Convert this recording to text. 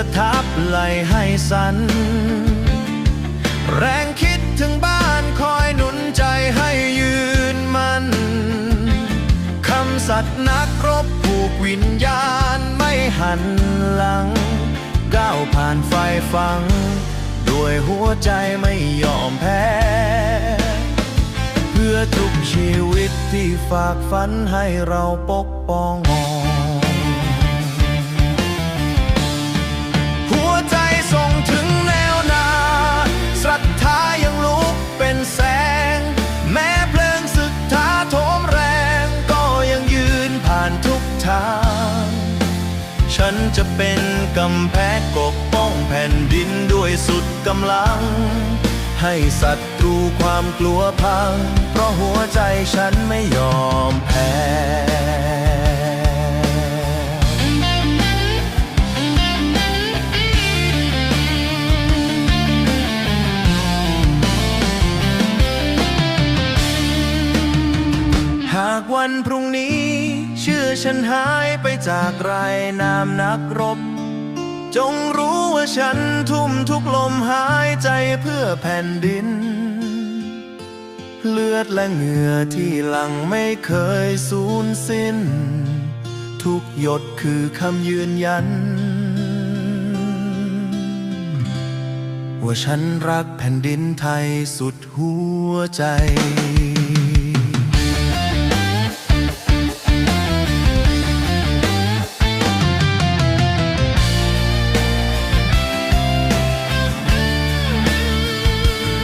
จะทับไหลให้สัน แรงคิดถึงบ้านคอยหนุนใจให้ยืนมัน คำสัตย์นักรบผูกวิญญาณไม่หันหลัง ก้าวผ่านไฟฟัง ด้วยหัวใจไม่ยอมแพ้ เพื่อทุกชีวิตที่ฝากฝันให้เราปกป้อง ทาง ฉันจะเป็นกำแพงปกป้องแผ่นดินด้วยสุดกำลัง ให้ศัตรูความกลัวพัง เพราะหัวใจฉันไม่ยอมแพ้หากวันพรุ่งนี้ ชื่อฉันหายไปจากไรนามนักรบ จงรู้ว่าฉันทุ่มทุกลมหายใจเพื่อแผ่นดิน เลือดและเหงื่อที่หลังไม่เคยสูญสิ้น ทุกหยดคือคำยืนยัน ว่าฉันรักแผ่นดินไทยสุดหัวใจ